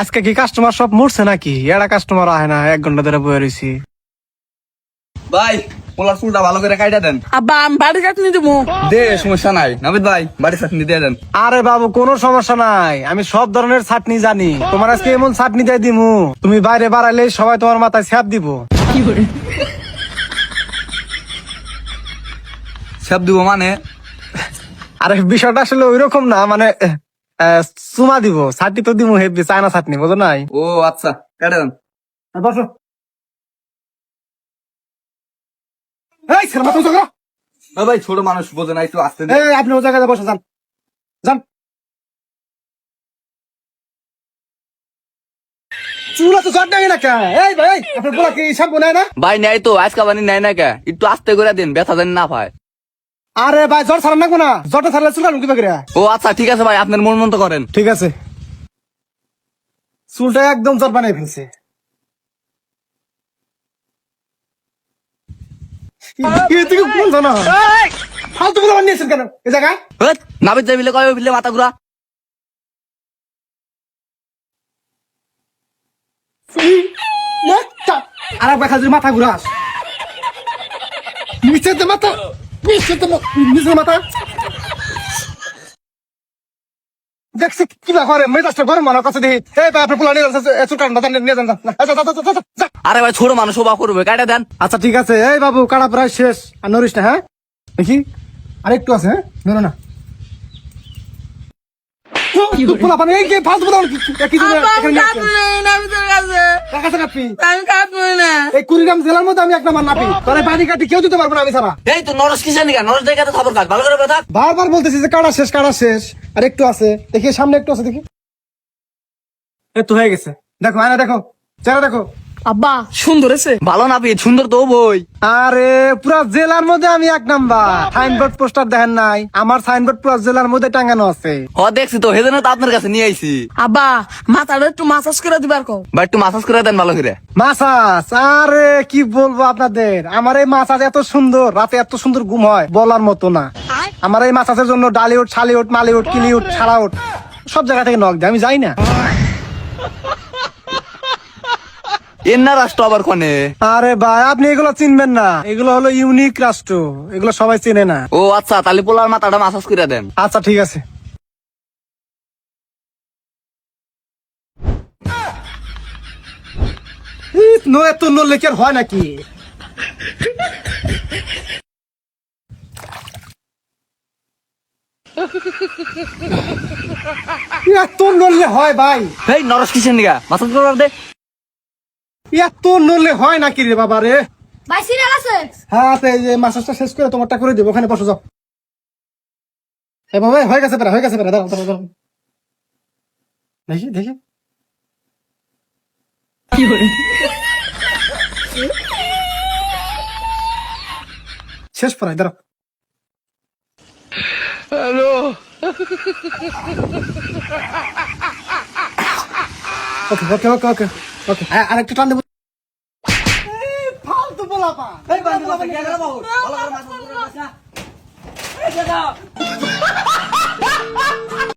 আজকে কি কাস্টমার সব মরছে নাকি? এরা কাস্টমার আহে না এক ঘণ্টা ধরে বয়ে রয়েছি ভাই পোলার ফুলটা ভালো করে কাইটা দেন। আব্বা আমি বাড়ি কাটনি দেবো। দে সমস্যা নাই। নবিদ ভাই বাড়ি চাটনি দিয়ে দেন। আরে বাবু কোনো সমস্যা নাই। আমি সব ধরনের চাটনি জানি। তোমার আজকে এমন চাটনি দিয়ে দিমু। তুমি বাইরে বাড়াইলে সবাই তোমার মাথায় ছ্যাপ দিব। সব দিব মানে? আরে বিষয়টা আসলে ওই রকম না মানে চুমা দিব চাটনি তো দিমু হেবি চায়না চাটনি বুঝো নাই? ও আচ্ছা কাটে দেন। বসো। এই করো। ভাই ছোট মানুষ বোঝে না একটু আসতে এই, আপনি ও জায়গায় বসে যান। যান। চুলা তো জট নাই না কে এই ভাই আপনার বলা কি সব বোনায় না? ভাই নাই তো আজকা বানি নাই না কে একটু আস্তে করে দিন ব্যথা দেন না পায়। আরে ভাই জ্বর ছাড়া নাকবো না। জ্বরটা ছাড়লে চুলা লুকি বেগরে ও আচ্ছা ঠিক আছে ভাই আপনার মন মতো করেন। ঠিক আছে। চুলটা একদম জ্বর বানাই ফেলছে। কি ফালতু বানিয়েছেন কেন? জায়গায় নাবিদ যাই মাথা ঘুরা। আর একবার খালি মাথা ঘুরাস। নিচের মাথা মাথা দেখছি কি করে মেজাজটা মানার কাছে দেখি। এই ভাই আপনার পোলা নিয়ে নিয়ে যান যা, যা, যা। আরে ভাই ছোট মানুষ ওবা করবে কাটা দেন। আচ্ছা ঠিক আছে। এই বাবু কাটা প্রায় শেষ। আর নরিস না হ্যাঁ? দেখি। আর একটু আছে হ্যাঁ? নড়ো না। পোলা পানি এই ফালতু পোলা কি এই কুড়িগ্রাম জেলার মধ্যে আমি এক নাম্বার নাপি তোর পানি কাটি কেউ দিতে পারব না আমি ছাড়া। এই তো নরস কিসের নিকা? নরস দেখে খবর কাট। ভালো করে কথা। বারবার বলতেছি যে কাটা শেষ কাটা শেষ? আর একটু আছে। দেখি সামনে একটু আছে দেখি। এ তো হয়ে গেছে। দেখো আয়না দেখো চেহারা দেখো। আব্বা সুন্দর আছে ভালো না পেয়ে সুন্দর তো বই আরে পুরা জেলার মধ্যে আমি এক নাম্বার। সাইনবোর্ড পোস্টার দেখেন নাই। আমার সাইনবোর্ড পুরা জেলার মধ্যে টাঙানো আছে। হ দেখছি তো হেজন্য তো আপনার কাছে নিয়ে আইছি। আব্বা মাথাটা একটু মাসাজ করে দিবার কও। ভাই একটু মাসাজ করে দেন ভালো করে। মাসাজ আরে কি বলব আপনাদের? আমার এই মাসাজ এত সুন্দর রাতে এত সুন্দর ঘুম হয় বলার মতো না। আমার এই মাসাজের জন্য ডালিউড শালিউড মালিউড কিলিউড ছাড়াউড সব জায়গা থেকে নক দেয় আমি যাই না। এর না রাষ্ট্র আবার কনে? আরে ভাই আপনি এগুলো চিনবেন না। এগুলো হলো ইউনিক রাষ্ট্র। এগুলো সবাই চেনে না। ও আচ্ছা তাহলে পোলার মাথাটা মাসাজ করে দেন। আচ্ছা ঠিক আছে। নো এত হয় নাকি? এত নড়লে হয় ভাই। এই নরস কিসের নিকা মাসাজ দে। এত নড়লে হয় নাকি রে বাবা রে? ভাই সিরিয়াল আছে? হ্যাঁ তো এই যে মাসাজটা শেষ করে তোমারটা করে দেবো ওখানে বসে যাও। এ বাবা হয়ে গেছে প্রায় হয়ে গেছে প্রায় দাঁড়াও দাঁড়াও দাঁড়াও। দেখি দেখি। শেষ প্রায় দাঁড়াও। ওকে ওকে ওকে ওকে। ওকে আরেকটা টান দেবো। ফালতু পোলাপা এই বান্ধব ভালো করে করে